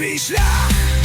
свій шлях.